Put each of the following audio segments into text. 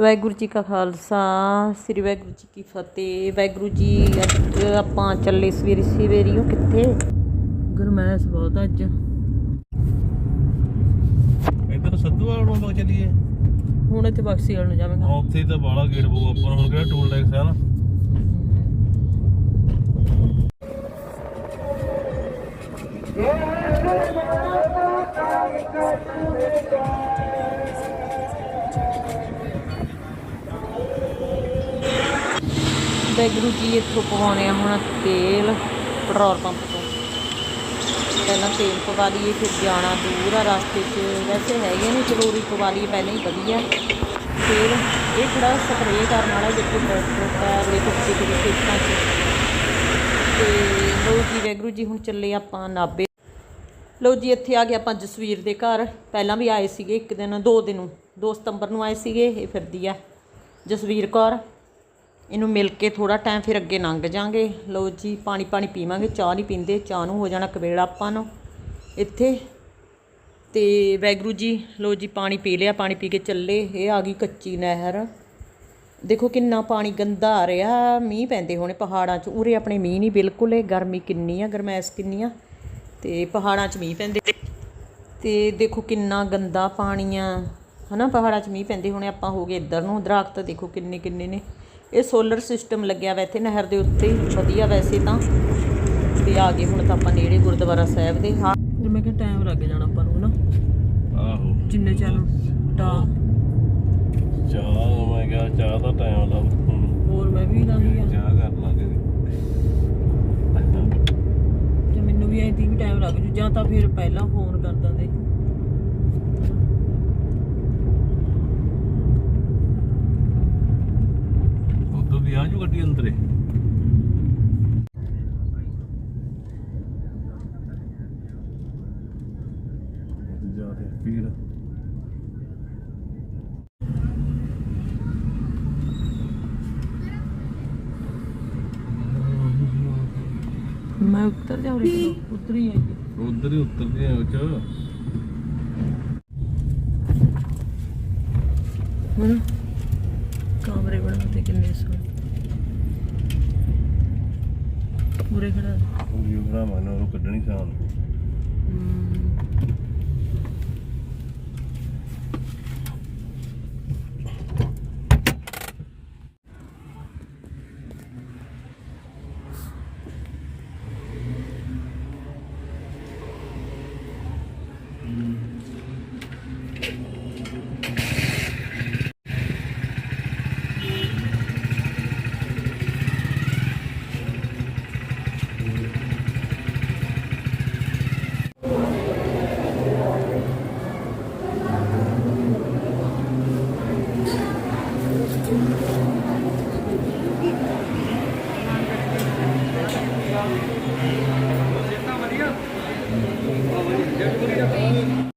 ਵਾਹਿਗੁਰੂ ਜੀ ਕਾ ਖਾਲਸਾ ਸ੍ਰੀ ਵਾਹਿਗੁਰੂ ਜੀ ਕੀ ਫਤਿਹ। ਵਾਹਿਗੁਰੂ ਜੀ ਅੱਜ ਆਪਾਂ ਚੱਲੇ ਸਵੇਰੇ ਸਵੇਰੀਓ ਕਿੱਥੇ? ਗਰਮੈਸ਼ ਬਹੁਤ ਅੱਜ। ਇੱਧਰ ਸੱਧੂਵਾਲ ਨੂੰ ਬਗ ਚੱਲੀਏ। ਹੁਣ ਇੱਥੇ ਬਕਸੀ ਵਾਲ ਨੂੰ ਜਾਵਾਂਗਾ। ਉੱਥੇ ਤਾਂ ਬਾਲਾ ਗੇਟ ਪਊ ਆਪਾਂ ਹੁਣ ਕਿਹੜਾ ਟੋਲ ਟੈਕਸ ਹੈ ਨਾ। ਵਾਹਿਗੁਰੂ ਜੀ, ਇੱਥੋਂ ਪਵਾਉਣੇ ਆ ਹੁਣ ਤੇਲ, ਪੈਟਰੋਲ ਪੰਪ ਤੋਂ। ਪਹਿਲਾਂ ਤੇਲ ਪਵਾ ਲਈਏ, ਫਿਰ ਜਾਣਾ ਦੂਰ ਆ ਰਸਤੇ 'ਚ। ਵੈਸੇ ਹੈਗੇ ਨੇ ਜ਼ਰੂਰੀ ਪਵਾ ਲਈਏ, ਪਹਿਲਾਂ ਹੀ ਵਧੀਆ। ਫਿਰ ਇਹ ਥੋੜਾ ਸਪਰੇਅ ਕਰਨ ਵਾਲਾ ਦੇਖੋ ਟਰੈਕਟਰ ਦੇਖੋ ਕਿਤੇ ਕਿਤੇ ਖੇਤਾਂ 'ਚ। ਤੇ ਲੋ ਜੀ, ਵਾਹਿਗੁਰੂ ਜੀ, ਹੁਣ ਚੱਲੇ ਆਪਾਂ ਨਾਬੇ ਲੋ ਜੀ, ਇੱਥੇ ਆ ਗਏ ਆਪਾਂ ਜਸਵੀਰ ਦੇ ਘਰ। ਪਹਿਲਾਂ ਵੀ ਆਏ ਸੀਗੇ ਇੱਕ ਦਿਨ, ਦੋ ਦਿਨ ਨੂੰ। 2 ਸਤੰਬਰ ਨੂੰ ਆਏ ਸੀਗੇ, ਇਹ ਫਿਰਦੀ ਆ ਜਸਵੀਰ ਕੌਰ। ਇਹਨੂੰ ਮਿਲ ਕੇ ਥੋੜਾ ਟਾਈਮ ਫਿਰ ਅੱਗੇ ਲੰਘ ਜਾਾਂਗੇ। ਲਓ ਜੀ, ਪਾਣੀ ਪਾਣੀ ਪੀਵਾਂਗੇ, ਚਾਹ ਨਹੀਂ ਪੀਂਦੇ, ਚਾਹ ਨੂੰ ਹੋ ਜਾਣਾ ਕਵੇਲਾ ਆਪਾਂ ਨੂੰ ਇੱਥੇ। ਤੇ ਵੈਗਰੂ ਜੀ, ਲਓ ਜੀ, ਪਾਣੀ ਪੀ ਲਿਆ, ਪਾਣੀ ਪੀ ਕੇ ਚੱਲੇ। ਇਹ ਆ ਗਈ ਕੱਚੀ ਨਹਿਰ। ਦੇਖੋ ਕਿੰਨਾ ਪਾਣੀ ਗੰਦਾ ਆ ਰਿਹਾ। ਮੀਂਹ ਪੈਂਦੇ ਹੋਣੇ ਪਹਾੜਾਂ 'ਚ। ਉਰੇ ਆਪਣੇ ਮੀਂਹ ਨਹੀਂ, ਬਿਲਕੁਲ ਇਹ ਗਰਮੀ ਕਿੰਨੀ ਆ, ਗਰਮੈਸ਼ ਕਿੰਨੀ ਆ। ਤੇ ਪਹਾੜਾਂ 'ਚ ਮੀਂਹ ਪੈਂਦੇ। ਤੇ ਦੇਖੋ ਕਿੰਨਾ ਗੰਦਾ ਪਾਣੀ ਆ। ਹਨਾ, ਪਹਾੜਾਂ 'ਚ ਮੀਂਹ ਪੈਂਦੇ ਹੋਣੇ ਆਪਾਂ ਹੋ ਗਏ ਇੱਧਰ ਨੂੰ। ਦਰਖਤ ਦੇਖੋ ਕਿੰਨੇ ਕਿੰਨੇ ਨੇ। ਇਹ ਸੋਲਰ ਸਿਸਟਮ ਲੱਗਿਆ ਵਾ ਇੱਥੇ ਨਹਿਰ ਦੇ ਉੱਤੇ ਵਧੀਆ ਵੈਸੇ ਤਾਂ। ਤੇ ਆ ਗਏ ਹੁਣ ਤਾਂ ਆਪਾਂ ਨੇੜੇ ਗੁਰਦੁਆਰਾ ਸਾਹਿਬ ਦੇ ਹਾਂ। ਮੈਂ ਕਿਹਾ ਟਾਈਮ ਲੱਗ ਜਾਣਾ ਆਪਾਂ ਨੂੰ ਹਨਾ? ਆਹੋ। ਜਿੰਨੇ ਚਿਰ ਡਾ ਚਾਹ ਮੈਂ ਕਿਹਾ ਚਾਹ ਦਾ ਟਾਈਮ ਲੱਗ ਹੁਣ। ਹੋਰ ਮੈਂ ਵੀ ਲਾਂਗੀ ਆ। ਚਾਹ ਕਰ ਲਾਂਗੇ। ਤੇ ਮੈਨੂੰ ਵੀ ਐਂ ਵੀ ਟਾਈਮ ਲੱਗ ਜੂ ਜਾਂ ਤਾਂ ਫਿਰ ਪਹਿਲਾਂ ਫੋਨ ਕਰ ਦਿੰਦੇ। ਦੀ ਆ ਜੂ ਗੱਡੀ ਅੰਦਰੇ। ਜ਼ਿਆਦਾ ਸਪੀਡ ਮੈਂ ਉੱਤਰ ਜਾ ਰਹੀ ਉੱਤਰ ਹੀ ਉਧਰ ਹੀ ਉਤਰਦੇ ਆ ਉਹ ਚ। ਹੁਣ ਕਮਰੇ ਬਣਾਉਂਦੇ ਕਿੰਨੇ ਸੋਹਣੇ ਪੂਰੇ ਖੜਾ ਵੀਡੀਓ ਬਣਾ ਮੈਨੂੰ ਉਹ ਕੱਢਣੀ ਸਾਨ ਫੜ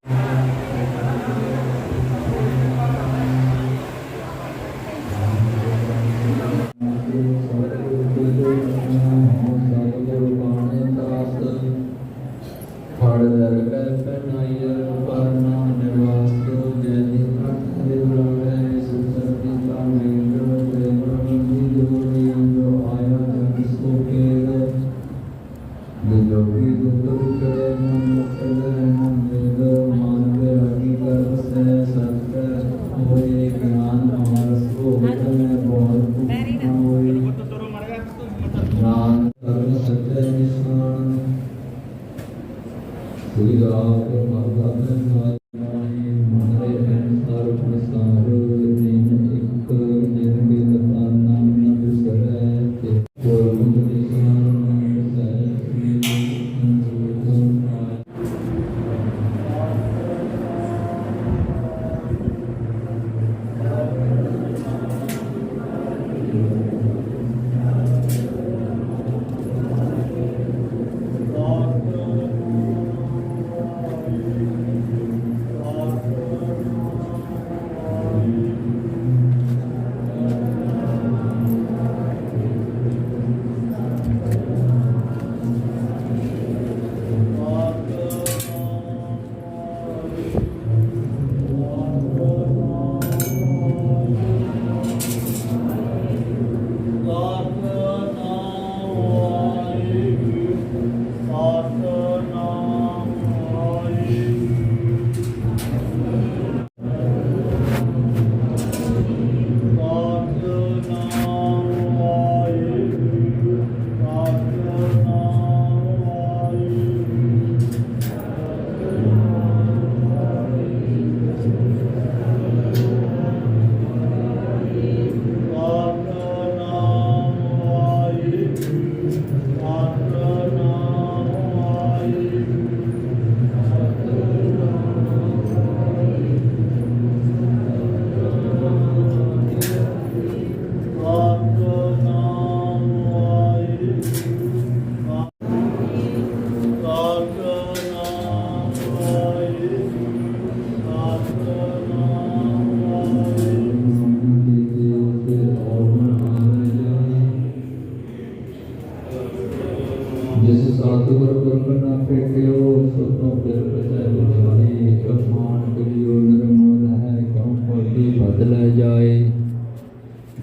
ਬਦਲ ਜਾਏ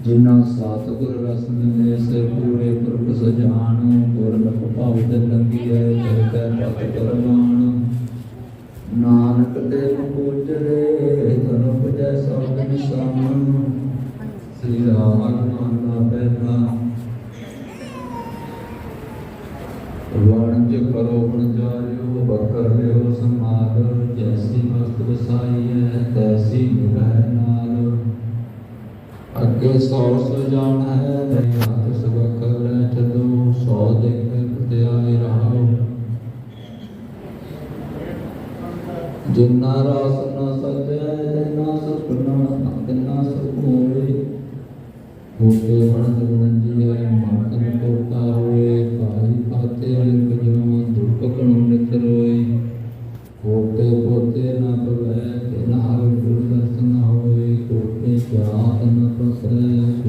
ਜਿਨਾ ਸਤਿਗੁਰ ਰਸ ਮਿਲੇ ਸੇ ਪੂਰੇ ਪੁਰਖ ਸਜਾਨ, ਗੁਰਮੁਖ ਭਾਵ ਤੇ ਲੰਗੀਐ ਚਰਤੈ ਪਤ ਕਰਵਾਣ ਨਾਨਕ ਦੇ ਪੂਜਰੇ ਤਨ ਪੁਜੈ ਸਭ ਨਿਸ਼ਾਨ। ਸ੍ਰੀ ਰਾਮ ਹੈ ਨਾਲ। ਅੱਗੇ ਸੌ ਸੋ ਜਾਣ ਹੈ, ਨਹੀਂ ਹੱਥ ਸਬਕ ਲੈ ਚਲੋ ਸੌ ਦੇਖੇ ਪਤਿਆਏ ਰਹਾਓ ਜਿਨਾ ਰਸ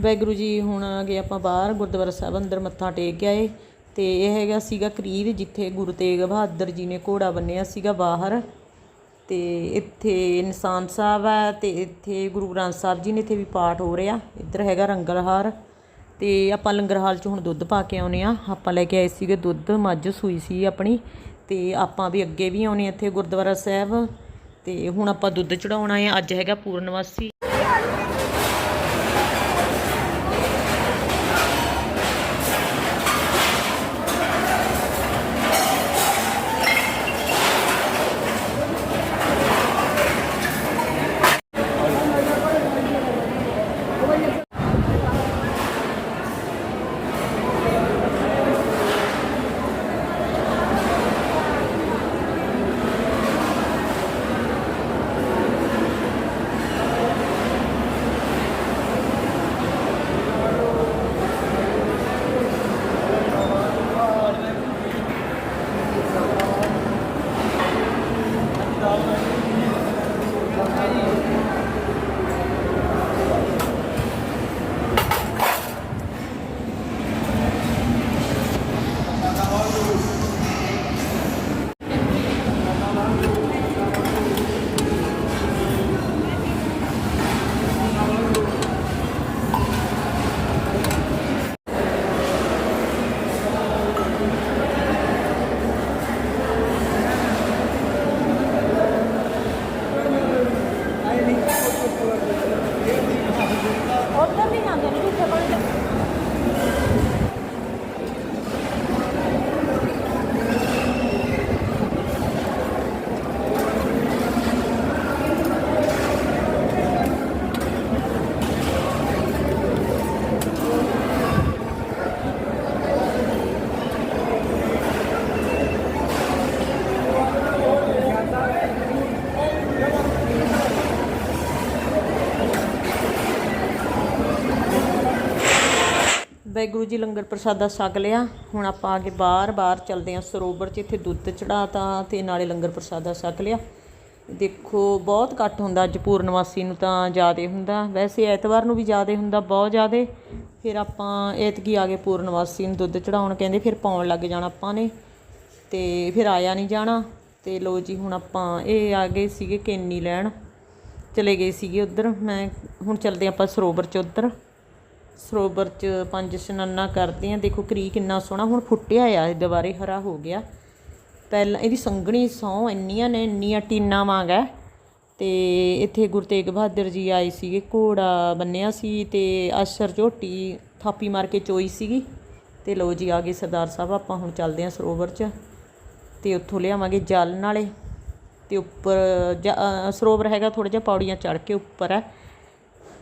ਵਾਹਿਗੁਰੂ ਜੀ, ਹੁਣ ਆ ਗਏ ਆਪਾਂ ਬਾਹਰ, ਗੁਰਦੁਆਰਾ ਸਾਹਿਬ ਅੰਦਰ ਮੱਥਾ ਟੇਕ ਕੇ ਆਏ। ਤੇ ਇਹ ਹੈਗਾ ਸੀਗਾ ਕਰੀਰ ਜਿੱਥੇ ਗੁਰੂ ਤੇਗ ਬਹਾਦਰ ਜੀ ਨੇ ਘੋੜਾ ਬੰਨਿਆ ਸੀਗਾ ਬਾਹਰ। ਤੇ ਇੱਥੇ ਨਿਸ਼ਾਨ ਸਾਹਿਬ ਹੈ ਤੇ ਇੱਥੇ ਗੁਰੂ ਗ੍ਰੰਥ ਸਾਹਿਬ ਜੀ ਨੇ ਇੱਥੇ ਵੀ ਪਾਠ ਹੋ ਰਿਹਾ। ਇੱਧਰ ਹੈਗਾ ਰੰਗਲਹਾਰ। ਤੇ ਆਪਾਂ ਲੰਗਰ ਹਾਲ 'ਚ ਹੁਣ ਦੁੱਧ ਪਾ ਕੇ ਆਉਨੇ ਆ। ਆਪਾਂ ਲੈ ਕੇ ਆਏ ਸੀਗੇ ਦੁੱਧ, ਮੱਝ ਸੂਈ ਸੀ ਆਪਣੀ। ਤੇ ਆਪਾਂ ਵੀ ਅੱਗੇ ਵੀ ਆਉਨੇ ਇੱਥੇ ਗੁਰਦੁਆਰਾ ਸਾਹਿਬ। ਤੇ ਹੁਣ ਆਪਾਂ ਦੁੱਧ ਚੜਾਉਣਾ ਹੈ ਅੱਜ ਹੈਗਾ ਪੂਰਨਵਾਸੀ ਵੈਗੁਰੂ ਜੀ ਲੰਗਰ ਪ੍ਰਸ਼ਾਦਾ ਛਕ ਲਿਆ। ਹੁਣ ਆਪਾਂ ਆ ਕੇ ਬਾਹਰ ਬਾਹਰ ਚੱਲਦੇ ਹਾਂ ਸਰੋਵਰ 'ਚ, ਇੱਥੇ ਦੁੱਧ ਚੜਾਤਾ ਤੇ ਨਾਲੇ ਲੰਗਰ ਪ੍ਰਸ਼ਾਦਾ ਛਕ ਲਿਆ। ਦੇਖੋ, ਬਹੁਤ ਘੱਟ ਹੁੰਦਾ ਅੱਜ ਪੂਰਨਵਾਸੀ ਨੂੰ ਤਾਂ ਜ਼ਿਆਦੇ ਹੁੰਦਾ। ਵੈਸੇ ਐਤਵਾਰ ਨੂੰ ਵੀ ਜ਼ਿਆਦੇ ਹੁੰਦਾ, ਬਹੁਤ ਜ਼ਿਆਦੇ। ਫਿਰ ਆਪਾਂ ਐਤਕੀ ਆ ਗਏ ਪੂਰਨਵਾਸੀ ਨੂੰ ਦੁੱਧ ਚੜਾਉਣ ਕਹਿੰਦੇ ਫਿਰ ਪਾਉਣ ਲੱਗ ਜਾਣਾ ਆਪਾਂ ਨੇ। ਤੇ ਫਿਰ ਆਇਆ ਨਹੀਂ ਜਾਣਾ। ਤੇ ਲੋ ਜੀ, ਹੁਣ ਆਪਾਂ ਇਹ ਆ ਗਏ ਸੀਗੇ ਕੇਨੀ ਲੈਣ। ਚਲੇ ਗਏ ਸੀਗੇ ਉਧਰ। ਮੈਂ, ਹੁਣ ਚੱਲਦੇ ਆਪਾਂ ਸਰੋਵਰ 'ਚ ਉਧਰ। ਸਰੋਵਰ 'ਚ ਪੰਜ ਇਸ਼ਨਾਨਾਂ ਕਰਦੇ ਆ। ਦੇਖੋ ਕਰੀ ਕਿੰਨਾ ਸੋਹਣਾ। ਹੁਣ ਫੁੱਟਿਆ ਆ ਇਹ ਦੁਬਾਰੇ ਹਰਾ ਹੋ ਗਿਆ। ਪਹਿਲਾਂ ਇਹਦੀ ਸੰਘਣੀ ਸੌ ਇੰਨੀਆਂ ਨੇ, ਇੰਨੀਆਂ ਟੀਨਾਂ ਵਾਂਗ ਹੈ ਤੇ ਇੱਥੇ ਗੁਰੂ ਤੇਗ ਬਹਾਦਰ ਜੀ ਆਏ ਸੀਗੇ, ਘੋੜਾ ਬੰਨਿਆ ਸੀ ਤੇ ਅਸ਼ਰ ਝੋਟੀ ਥਾਪੀ ਮਾਰ ਕੇ ਚੋਈ ਸੀਗੀ। ਤੇ ਲੋ ਜੀ, ਆ ਗਏ ਸਰਦਾਰ ਸਾਹਿਬ, ਆਪਾਂ ਹੁਣ ਚੱਲਦੇ ਆ ਸਰੋਵਰ 'ਚ। ਤੇ ਉੱਥੋਂ ਲਿਆਵਾਂਗੇ ਜਲ ਨਾਲੇ। ਤੇ ਉੱਪਰ ਜ- ਸਰੋਵਰ ਹੈਗਾ ਥੋੜਾ ਜਿਹਾ ਪੌੜੀਆਂ ਚੜ੍ਹ ਕੇ ਉੱਪਰ ਹੈ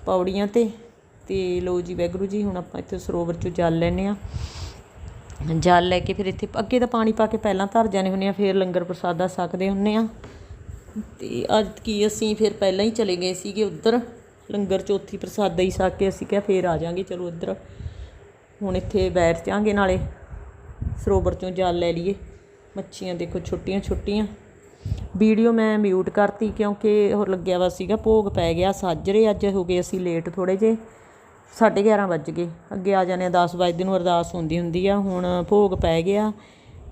ਪੌੜੀਆਂ ਤੇ ਤੇ ਲੋ ਜੀ ਵੈਗਰੂ ਜੀ, ਹੁਣ ਆਪਾਂ ਇੱਥੇ ਸਰੋਵਰ 'ਚੋਂ ਜਲ ਲੈਨੇ ਆ ਜਲ ਲੈ ਕੇ ਫਿਰ ਇੱਥੇ ਅੱਗੇ ਤਾਂ ਪਾਣੀ ਪਾ ਕੇ ਪਹਿਲਾਂ ਧਰ ਜਾਣੇ ਹੁੰਦੇ ਆ ਫਿਰ ਲੰਗਰ ਪ੍ਰਸਾਦਾ ਛਕਦੇ ਹੁੰਦੇ ਆ ਤੇ ਅੱਜ ਕੀ ਅਸੀਂ ਫਿਰ ਪਹਿਲਾਂ ਹੀ ਚਲੇ ਗਏ ਸੀਗੇ ਉੱਧਰ, ਲੰਗਰ ਚੌਥੀ ਪ੍ਰਸਾਦਾ ਹੀ ਛਕ ਕੇ ਅਸੀਂ ਕਿਹਾ ਫੇਰ ਆ ਜਾਾਂਗੇ ਚਲੋ ਇੱਧਰ। ਹੁਣ ਇੱਥੇ ਬੈਠ ਜਾਾਂਗੇ ਨਾਲੇ, ਸਰੋਵਰ ਚੋਂ ਜਲ ਲੈ ਲਈਏ। ਮੱਛੀਆਂ ਦੇਖੋ ਛੋਟੀਆਂ ਛੋਟੀਆਂ। ਵੀਡੀਓ ਮੈਂ ਮਿਊਟ ਕਰਤੀ ਕਿਉਂਕਿ ਹੋਰ ਲੱਗਿਆ ਵਾ ਸੀਗਾ, ਭੋਗ ਪੈ ਗਿਆ, ਸਾਜਰੇ ਅੱਜ ਹੋ ਗਏ ਅਸੀਂ ਲੇਟ ਥੋੜੇ ਜੇ 11:30 ਵੱਜ ਗਏ। ਅੱਗੇ ਆ ਜਾਣੇ 10 ਵਜੇ ਨੂੰ ਅਰਦਾਸ ਹੁੰਦੀ ਹੁੰਦੀ ਆ। ਹੁਣ ਭੋਗ ਪੈ ਗਿਆ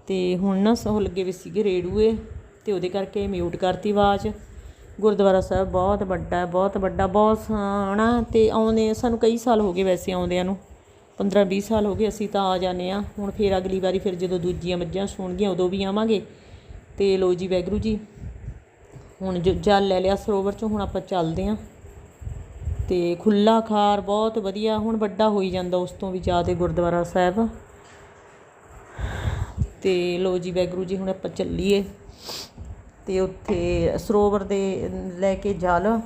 ਤੇ ਹੁਣ ਨਾ ਸੋ ਲੱਗੇ ਵੀ ਸੀਗੇ ਰੇੜੂਏ ਤੇ ਉਹਦੇ ਕਰਕੇ ਮਿਊਟ ਕਰਤੀ ਆਵਾਜ਼। ਗੁਰਦੁਆਰਾ ਸਾਹਿਬ ਬਹੁਤ ਵੱਡਾ ਹੈ ਬਹੁਤ ਵੱਡਾ, ਬਹੁਤ ਸੋਹਣਾ ਤੇ ਆਉਂਦੇ ਸਾਨੂੰ ਕਈ ਸਾਲ ਹੋ ਗਏ ਵੈਸੇ ਆਉਂਦਿਆਂ ਨੂੰ। 15 20 ਸਾਲ ਹੋ ਗਏ ਅਸੀਂ ਤਾਂ ਆ ਜਾਂਦੇ ਆ। ਹੁਣ ਫੇਰ ਅਗਲੀ ਵਾਰੀ ਫਿਰ ਜਦੋਂ ਦੂਜੀਆਂ ਮੱਝਾਂ ਸੂਣਗੀਆਂ ਉਦੋਂ ਵੀ ਆਵਾਂਗੇ। ਤੇ ਲੋ ਜੀ ਵੈਗਰੂ ਜੀ, ਹੁਣ ਜੋ ਜਲ ਲੈ ਲਿਆ ਸਰੋਵਰ ਚੋਂ, ਹੁਣ ਆਪਾਂ ਚੱਲਦੇ ਆਂ। ਅਤੇ ਖੁੱਲ੍ਹਾ ਖਾਰ ਬਹੁਤ ਵਧੀਆ, ਹੁਣ ਵੱਡਾ ਹੋਈ ਜਾਂਦਾ ਉਸ ਤੋਂ ਵੀ ਜ਼ਿਆਦਾ ਗੁਰਦੁਆਰਾ ਸਾਹਿਬ। ਅਤੇ ਲੋ ਜੀ ਵੈਗਰੂ ਜੀ, ਹੁਣ ਆਪਾਂ ਚੱਲੀਏ। ਅਤੇ ਉੱਥੇ ਸਰੋਵਰ ਦੇ ਲੈ ਕੇ ਜਲ।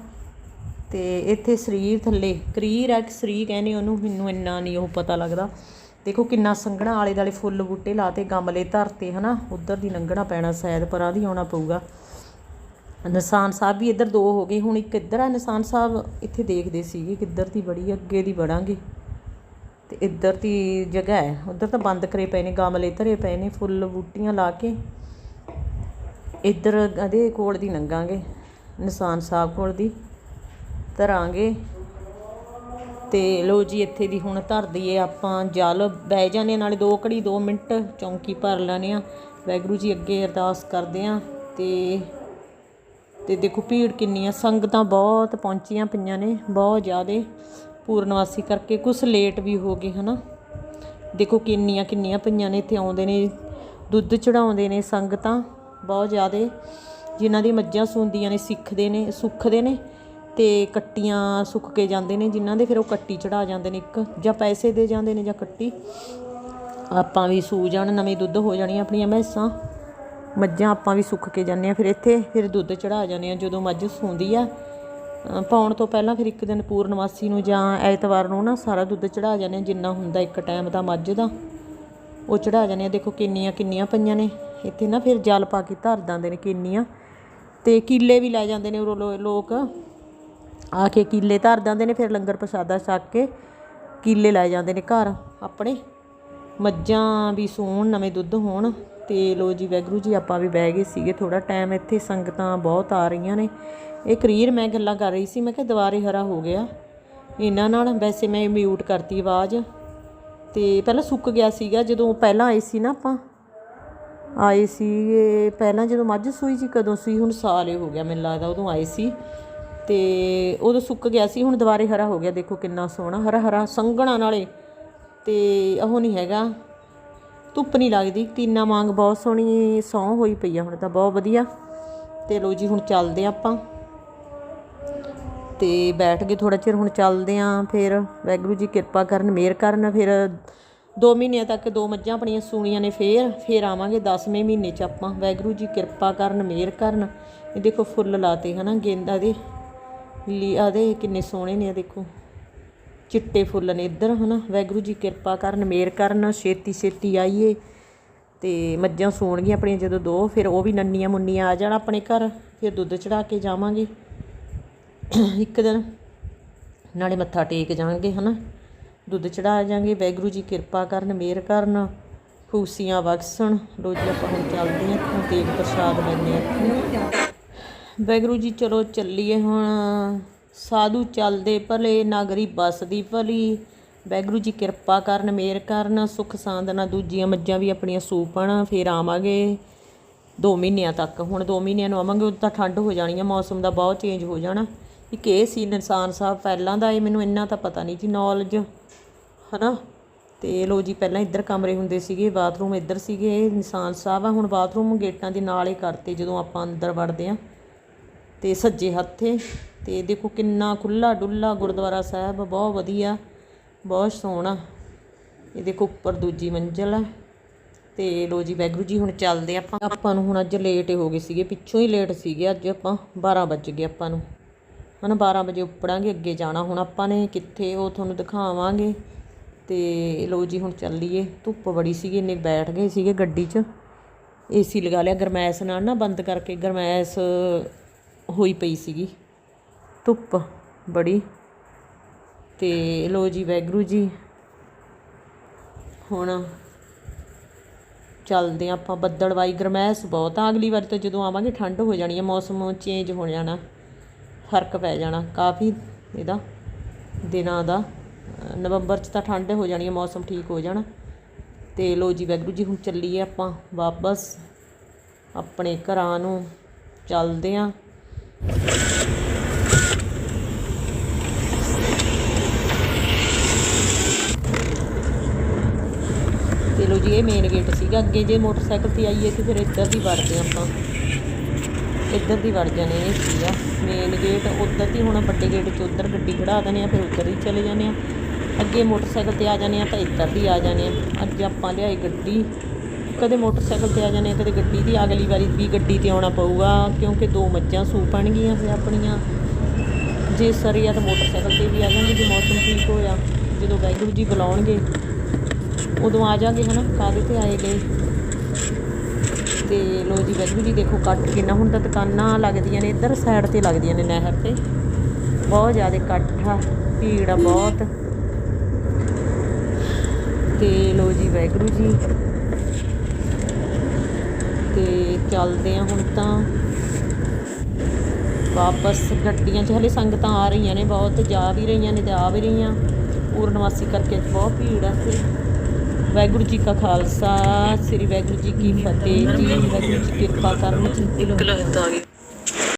ਤੇ ਇੱਥੇ ਸਰੀਰ ਥੱਲੇ, ਕਰੀਰ ਹੈ ਕਿ ਸਰੀ ਕਹਿੰਦੇ ਉਹਨੂੰ, ਮੈਨੂੰ ਇੰਨਾ ਨਹੀਂ ਉਹ ਪਤਾ ਲੱਗਦਾ। ਦੇਖੋ ਕਿੰਨਾ ਸੰਘਣਾ ਆਲੇ ਦਾਲੇ ਫੁੱਲ ਬੂਟੇ ਲਾਤੇ ਗਮਲੇ ਧਰਤੇ, ਹਨਾ? ਉਧਰ ਦੀ ਲੰਘਣਾ ਪੈਣਾ, ਸ਼ਾਇਦ ਪਰਾਂ ਦੀ ਆਉਣਾ ਪਊਗਾ। ਨਿਸ਼ਾਨ ਸਾਹਿਬ ਵੀ ਇੱਧਰ ਦੋ ਹੋ ਗਏ ਹੁਣ ਇੱਕ ਇੱਧਰ ਆ ਨਿਸ਼ਾਨ ਸਾਹਿਬ ਇੱਥੇ ਦੇਖਦੇ ਸੀਗੇ ਕਿੱਧਰ ਦੀ ਬੜੀ ਅੱਗੇ ਦੀ ਵੜਾਂਗੇ। ਤੇ ਇੱਧਰ ਦੀ ਜਗ੍ਹਾ ਹੈ ਉੱਧਰ ਤਾਂ ਬੰਦ ਕਰੇ ਪਏ ਨੇ ਗਮਲੇ ਧਰੇ ਪਏ ਨੇ ਫੁੱਲ ਬੂਟੀਆਂ ਲਾ ਕੇ। ਇੱਧਰ ਇਹਦੇ ਕੋਲ ਦੀ ਲੰਘਾਂਗੇ ਨਿਸ਼ਾਨ ਸਾਹਿਬ ਕੋਲ ਦੀ ਧਰਾਂਗੇ। ਤੇ ਲੋ ਜੀ ਇੱਥੇ ਦੀ ਹੁਣ ਧਰ ਦਈਏ ਆਪਾਂ ਜਲ ਬਹਿ ਜਾਂਦੇ ਹਾਂ, ਨਾਲੇ ਦੋ ਘੜੀ 2 ਮਿੰਟ ਚੌਂਕੀ ਭਰ ਲੈਣੇ ਆ। ਵੈਗਰੂ ਜੀ ਅੱਗੇ ਅਰਦਾਸ ਕਰਦੇ ਆ ਤੇ ਤੇ ਦੇਖੋ ਭੀੜ ਕਿੰਨੀ ਆ ਸੰਗਤਾਂ ਬਹੁਤ ਪਹੁੰਚੀਆਂ ਪਈਆਂ ਨੇ, ਬਹੁਤ ਜ਼ਿਆਦੇ ਪੂਰਨਵਾਸੀ ਕਰਕੇ ਕੁਝ ਲੇਟ ਵੀ ਹੋ ਗਏ, ਹਨਾ। ਦੇਖੋ ਕਿੰਨੀਆਂ ਕਿੰਨੀਆਂ ਪਈਆਂ ਨੇ, ਇੱਥੇ ਆਉਂਦੇ ਨੇ, ਦੁੱਧ ਚੜਾਉਂਦੇ ਨੇ ਸੰਗਤਾਂ, ਬਹੁਤ ਜ਼ਿਆਦੇ, ਜਿਨ੍ਹਾਂ ਦੀ ਮੱਝਾਂ ਸੂੰਦੀਆਂ ਨੇ, ਸਿੱਖਦੇ ਨੇ, ਸੁੱਖਦੇ ਨੇ ਤੇ ਕੱਟੀਆਂ ਸੁੱਕ ਕੇ ਜਾਂਦੇ ਨੇ, ਜਿਨ੍ਹਾਂ ਦੇ ਫਿਰ ਉਹ ਕੱਟੀ ਚੜਾ ਜਾਂਦੇ ਨੇ ਇੱਕ, ਜਾਂ ਪੈਸੇ ਦੇ ਜਾਂਦੇ ਨੇ ਜਾਂ ਕੱਟੀ। ਆਪਾਂ ਵੀ ਸੂ ਜਾਣ, ਨਵੇਂ ਦੁੱਧ ਹੋ ਜਾਣੀਆਂ ਆਪਣੀਆਂ, ਮੈਸਾਂ। ਮੱਝਾਂ ਆਪਾਂ ਵੀ ਸੁੱਕ ਕੇ ਜਾਂਦੇ ਆ ਫਿਰ ਇੱਥੇ ਫਿਰ ਦੁੱਧ ਚੜਾ ਜਾਂਦੇ ਆ ਜਦੋਂ ਮੱਝ ਸੂੰਦੀ ਆ ਪਾਉਣ ਤੋਂ ਪਹਿਲਾਂ ਫਿਰ ਇੱਕ ਦਿਨ ਪੂਰਨਮਾਸੀ ਨੂੰ ਜਾਂ ਐਤਵਾਰ ਨੂੰ ਨਾ ਸਾਰਾ ਦੁੱਧ ਚੜਾ ਜਾਂਦੇ ਆ ਜਿੰਨਾ ਹੁੰਦਾ ਇੱਕ ਟਾਈਮ ਦਾ ਮੱਝ ਦਾ, ਉਹ ਚੜਾ ਜਾਂਦੇ ਆ ਦੇਖੋ ਕਿੰਨੀਆਂ ਕਿੰਨੀਆਂ ਪਈਆਂ ਨੇ, ਇੱਥੇ ਨਾ ਫਿਰ ਜਲ ਪਾ ਕੇ ਧਰ ਦਿੰਦੇ ਨੇ ਕਿੰਨੀਆਂ, ਤੇ ਕੀਲੇ ਵੀ ਲੈ ਜਾਂਦੇ ਨੇ ਉਰੋਂ ਲੋਕ, ਆ ਕੇ ਕੀਲੇ ਧਰ ਦਿੰਦੇ ਨੇ, ਫਿਰ ਲੰਗਰ ਪ੍ਰਸ਼ਾਦਾ ਛਕ ਕੇ ਕੀਲੇ ਲੈ ਜਾਂਦੇ ਨੇ ਘਰ ਆਪਣੇ। ਮੱਝਾਂ ਵੀ ਸੂਣ, ਨਵੇਂ ਦੁੱਧ ਹੋਣ ਤੇ ਲੋ ਜੀ, ਵੈਗਰੂ ਜੀ, ਆਪਾਂ ਵੀ ਬਹਿ ਗਏ ਸੀਗੇ ਥੋੜਾ ਟਾਈਮ ਇੱਥੇ ਸੰਗਤਾਂ ਬਹੁਤ ਆ ਰਹੀਆਂ ਨੇ। ਇਹ ਕਰੀਰ ਮੈਂ ਗੱਲਾਂ ਕਰ ਰਹੀ ਸੀ, ਮੈਂ ਕਿਹਾ ਦੁਬਾਰੇ ਹਰਾ ਹੋ ਗਿਆ। ਇਹਨਾਂ ਨਾਲ ਵੈਸੇ ਮੈਂ ਮਿਊਟ ਕਰਤੀ ਆਵਾਜ਼। ਤੇ ਪਹਿਲਾਂ ਸੁੱਕ ਗਿਆ ਸੀਗਾ, ਜਦੋਂ ਪਹਿਲਾਂ ਆਏ ਸੀ ਨਾ ਆਪਾਂ। ਆਏ ਸੀ ਪਹਿਲਾਂ ਜਦੋਂ ਮੱਝ ਸੂਈ ਸੀ, ਕਦੋਂ ਸੀ ਹੁਣ ਸਾਲ ਹੀ ਹੋ ਗਿਆ ਮੈਨੂੰ ਲੱਗਦਾ ਉਦੋਂ ਆਏ ਸੀ। ਤੇ ਉਦੋਂ ਸੁੱਕ ਗਿਆ ਸੀ, ਹੁਣ ਦੁਬਾਰੇ ਹਰਾ ਹੋ ਗਿਆ, ਦੇਖੋ ਕਿੰਨਾ ਸੋਹਣਾ ਹਰਾ ਹਰਾ ਸੰਘਣਾ ਨਾਲੇ। ਤੇ ਉਹ ਨਹੀਂ ਹੈਗਾ। ਧੁੱਪ ਨਹੀਂ ਲੱਗਦੀ, ਟੀਨਾ ਵਾਂਗ ਬਹੁਤ ਸੋਹਣੀ ਸੌਂ ਹੋਈ ਪਈ ਆ ਹੁਣ ਤਾਂ ਬਹੁਤ ਵਧੀਆ। ਤੇ ਲੋ ਜੀ, ਹੁਣ ਚੱਲਦੇ ਆ ਆਪਾਂ। ਤੇ ਬੈਠ ਕੇ ਥੋੜਾ ਚਿਰ ਹੁਣ ਚੱਲਦੇ ਆਂ ਫਿਰ ਵੈਗਰੂ ਜੀ ਕਿਰਪਾ ਕਰਨ, ਮਿਹਰ ਕਰਨ, ਫਿਰ 2 ਮਹੀਨਿਆਂ ਤੱਕ ਦੋ ਮੱਝਾਂ ਆਪਣੀਆਂ ਸੂਣੀਆਂ ਨੇ ਫੇਰ ਫੇਰ ਆਵਾਂਗੇ 10ਵੇਂ ਮਹੀਨੇ ਚ ਆਪਾਂ। ਵੈਗਰੂ ਜੀ ਕਿਰਪਾ ਕਰਨ, ਮਿਹਰ ਕਰਨ। ਇਹ ਦੇਖੋ ਫੁੱਲ ਲਾਤੇ ਹਨਾ, ਗੇਂਦਾ ਦੇ ਲੀ ਆਦੇ ਕਿੰਨੇ ਸੋਹਣੇ ਨੇ ਆ ਦੇਖੋ। ਚਿੱਟੇ ਫੁੱਲ ਨੇ ਇੱਧਰ, ਹਨਾ? ਵਾਹਿਗੁਰੂ ਜੀ ਕਿਰਪਾ ਕਰਨ ਮਿਹਰ ਕਰਨ, ਛੇਤੀ ਛੇਤੀ ਆਈਏ ਤੇ ਮੱਝਾਂ ਸੂਣਗੀਆਂ ਆਪਣੀਆਂ ਜਦੋਂ ਦੋ, ਫਿਰ ਉਹ ਵੀ ਨੰਨੀਆਂ ਮੁੰਨੀਆਂ ਆ ਜਾਣ ਆਪਣੇ ਘਰ, ਫਿਰ ਦੁੱਧ ਚੜਾ ਕੇ ਜਾਵਾਂਗੇ। ਇੱਕ ਦਿਨ ਨਾਲੇ ਮੱਥਾ ਟੇਕ ਜਾਵਾਂਗੇ, ਹਨਾ? ਦੁੱਧ ਚੜਾ ਜਾਾਂਗੇ ਵਾਹਿਗੁਰੂ ਜੀ ਕਿਰਪਾ ਕਰਨ ਮਿਹਰ ਕਰਨ ਖੂਸੀਆਂ ਬਖਸ਼ਣ। ਲੋ ਜੀ, ਆਪਾਂ ਹੁਣ ਚੱਲਦੇ ਹਾਂ ਇੱਥੋਂ, ਤੇਗ ਪ੍ਰਸ਼ਾਦ ਲੈਂਦੇ ਹਾਂ ਵਾਹਿਗੁਰੂ ਜੀ, ਚਲੋ ਚੱਲੀਏ ਹੁਣ। ਸਾਧੂ ਚੱਲਦੇ ਭਲੇ ਨਾਗਰੀ ਬਸਦੀ ਭਲੀ। ਵੈਗਰੂ ਜੀ ਕਿਰਪਾ ਕਰਨ, ਮਿਹਰ ਕਰਨ, ਸੁਖ ਸਾਂਦ ਨਾਲ ਦੂਜੀਆਂ ਮੱਝਾਂ ਵੀ ਆਪਣੀਆਂ ਸੂਪਣ ਫੇਰ ਆਵਾਂਗੇ। 2 ਮਹੀਨਿਆਂ ਤੱਕ, ਹੁਣ 2 ਮਹੀਨਿਆਂ ਨੂੰ ਆਵਾਂਗੇ, ਉਦੋਂ ਤਾਂ ਠੰਡ ਹੋ ਜਾਣੀ ਆ, ਮੌਸਮ ਦਾ ਬਹੁਤ ਚੇਂਜ ਹੋ ਜਾਣਾ। ਇੱਕ ਇਹ ਸੀ ਨਿਸ਼ਾਨ ਸਾਹਿਬ ਪਹਿਲਾਂ ਦਾ, ਇਹ ਮੈਨੂੰ ਇੰਨਾ ਤਾਂ ਪਤਾ ਨਹੀਂ ਜੀ ਨੌਲੇਜ ਹਨਾ? ਤੇ ਲੋ ਜੀ, ਪਹਿਲਾਂ ਇੱਧਰ ਕਮਰੇ ਹੁੰਦੇ ਸੀਗੇ, ਬਾਥਰੂਮ ਇੱਧਰ ਸੀਗੇ, ਇਹ ਨਿਸ਼ਾਨ ਸਾਹਿਬ ਆ, ਹੁਣ ਬਾਥਰੂਮ ਗੇਟਾਂ ਦੇ ਨਾਲ ਹੀ ਕਰਤੇ, ਜਦੋਂ ਆਪਾਂ ਅੰਦਰ ਵੜਦੇ ਆ। ਅਤੇ ਸੱਜੇ ਹੱਥੇ ਅਤੇ ਦੇਖੋ ਕਿੰਨਾ ਖੁੱਲਾ ਡੁੱਲਾ ਗੁਰਦੁਆਰਾ ਸਾਹਿਬ, ਬਹੁਤ ਵਧੀਆ, ਬਹੁਤ ਸੋਹਣਾ। ਇਹ ਦੇਖੋ ਉੱਪਰ ਦੂਜੀ ਮੰਜ਼ਲ ਹੈ ਤੇ ਲੋ ਜੀ ਵੈਗਰੂ ਜੀ, ਹੁਣ ਚੱਲਦੇ ਆਪਾਂ। ਆਪਾਂ ਨੂੰ ਹੁਣ ਅੱਜ ਲੇਟ ਹੋ ਗਏ ਸੀਗੇ, ਪਿੱਛੋਂ ਹੀ ਲੇਟ ਸੀਗੇ ਅੱਜ ਆਪਾਂ 12 ਵੱਜ ਗਏ ਆਪਾਂ ਨੂੰ। ਹਨਾ 12 ਵਜੇ ਉੱਪੜਾਂਗੇ, ਅੱਗੇ ਜਾਣਾ। ਹੁਣ ਆਪਾਂ ਨੇ ਕਿੱਥੇ, ਉਹ ਤੁਹਾਨੂੰ ਦਿਖਾਵਾਂਗੇ। ਤੇ ਲੋ ਜੀ, ਹੁਣ ਚੱਲੀਏ। ਧੁੱਪ ਬੜੀ ਸੀਗੀ, ਇੰਨੇ ਬੈਠ ਗਏ ਸੀਗੇ ਗੱਡੀ 'ਚ। ਏਸੀ ਲਗਾ ਲਿਆ, ਗਰਮੈਸ ਨਾਲ ਨਾ ਬੰਦ ਕਰਕੇ, ਗਰਮੈਸ ਹੋਈ ਪਈ ਸੀਗੀ। ਧੁੱਪ ਬੜੀ ਤੇ ਲੋ ਜੀ ਵੈਗਰੂ ਜੀ। ਹੁਣ ਚੱਲਦੇ ਹਾਂ ਆਪਾਂ ਬੱਦਲਵਾਈ ਗਰਮੈਸ ਬਹੁਤ ਆ। ਅਗਲੀ ਵਾਰ ਤਾਂ ਜਦੋਂ ਆਵਾਂਗੇ ਠੰਡ ਹੋ ਜਾਣੀ ਹੈ ਮੌਸਮ ਚੇਂਜ ਹੋ ਜਾਣਾ, ਫ਼ਰਕ ਪੈ ਜਾਣਾ। ਕਾਫੀ ਇਹਦਾ ਦਿਨਾਂ ਦਾ, ਨਵੰਬਰ 'ਚ ਤਾਂ ਠੰਡ ਹੋ ਜਾਣੀ ਹੈ ਮੌਸਮ ਠੀਕ ਹੋ ਜਾਣਾ। ਤੇ ਲੋ ਜੀ ਵੈਗਰੂ ਜੀ, ਹੁਣ ਚੱਲੀਏ ਆਪਾਂ ਵਾਪਸ। ਆਪਣੇ ਘਰਾਂ ਨੂੰ ਚੱਲਦੇ ਆਂ ਤੇ ਲੋ ਜੀ, ਇਹ ਮੇਨ ਗੇਟ ਸੀਗਾ। ਅੱਗੇ ਜੇ ਮੋਟਰਸਾਈਕਲ ਤੇ ਆਈਏ ਤੇ ਫਿਰ ਇੱਧਰ ਦੀ ਵੜਦੇ ਹਾਂ ਆਪਾਂ। ਇੱਧਰ ਦੀ ਵੜ ਜਾਣੇ ਇਹ ਸੀਗਾ। ਮੇਨ ਗੇਟ ਉੱਧਰ ਦੀ ਹੁਣ ਵੱਡੇ ਗੇਟ 'ਚ ਉੱਧਰ ਗੱਡੀ ਖੜਾ ਦਨੇ ਆ ਫਿਰ ਉੱਧਰ ਹੀ ਚਲੇ ਜਾਂਦੇ ਆ ਅੱਗੇ ਮੋਟਰਸਾਈਕਲ ਤੇ ਆ ਜਾਂਦੇ ਆ ਤਾਂ ਇੱਧਰ ਦੀ ਆ ਜਾਂਦੇ ਆ ਅੱਜ ਆਪਾਂ ਲਿਆਏ ਗੱਡੀ। ਕਦੇ ਮੋਟਰਸਾਈਕਲ ਤੇ ਆ ਜਾਂਦੇ ਆ, ਕਦੇ ਗੱਡੀ ਦੀ, ਅਗਲੀ ਵਾਰੀ ਵੀ ਗੱਡੀ ਤੇ ਆਉਣਾ ਪਊਗਾ, ਕਿਉਂਕਿ ਦੋ ਮੱਝਾਂ ਸੂ ਪਣਗੀਆਂ ਫਿਰ ਆਪਣੀਆਂ। ਜੇ ਸਰੀਆ ਤਾਂ ਮੋਟਰਸਾਈਕਲ ਤੇ ਵੀ ਆ ਜਾਵਾਂਗੇ, ਜੇ ਮੌਸਮ ਠੀਕ ਹੋਇਆ, ਜਦੋਂ ਵਾਹਿਗੁਰੂ ਜੀ ਬੁਲਾਉਣਗੇ, ਉਦੋਂ ਆ ਜਾਾਂਗੇ ਹਨਾ, ਕਾਹਦੇ ਤੇ ਆਏ ਗਏ? ਤੇ ਲੋ ਜੀ, ਵਾਹਿਗੁਰੂ ਜੀ, ਦੇਖੋ, ਕੱਟ ਕਿੰਨਾ ਹੁਣ ਤਾਂ ਦੁਕਾਨਾਂ ਲੱਗਦੀਆਂ ਨੇ, ਇੱਧਰ ਸਾਈਡ ਤੇ ਲੱਗਦੀਆਂ ਨੇ ਨਹਿਰ ਤੇ। ਬਹੁਤ ਜ਼ਿਆਦਾ ਇਕੱਠ ਆ, ਭੀੜ ਆ ਬਹੁਤ। ਤੇ ਲੋ ਜੀ, ਵਾਹਿਗੁਰੂ ਜੀ ਤੇ ਚੱਲਦੇ ਆ ਹੁਣ ਤਾਂ। ਵਾਪਸ ਗੱਡੀਆਂ 'ਚ ਹਲੇ ਸੰਗਤਾਂ ਆ ਰਹੀਆਂ ਨੇ ਬਹੁਤ, ਜਾ ਵੀ ਰਹੀਆਂ ਨੇ ਤੇ ਆ ਵੀ ਰਹੀਆਂ। ਪੂਰਨਵਾਸੀ ਕਰਕੇ ਬਹੁਤ ਭੀੜ ਆ ਤੇ ਵਾਹਿਗੁਰੂ ਜੀ ਕਾ ਖਾਲਸਾ, ਸ੍ਰੀ ਵਾਹਿਗੁਰੂ ਜੀ ਕੀ ਫਤਿਹ, ਜੀ ਵਾਹਿਗੁਰੂ ਜੀ ਕਿਰਪਾ ਕਰਨ।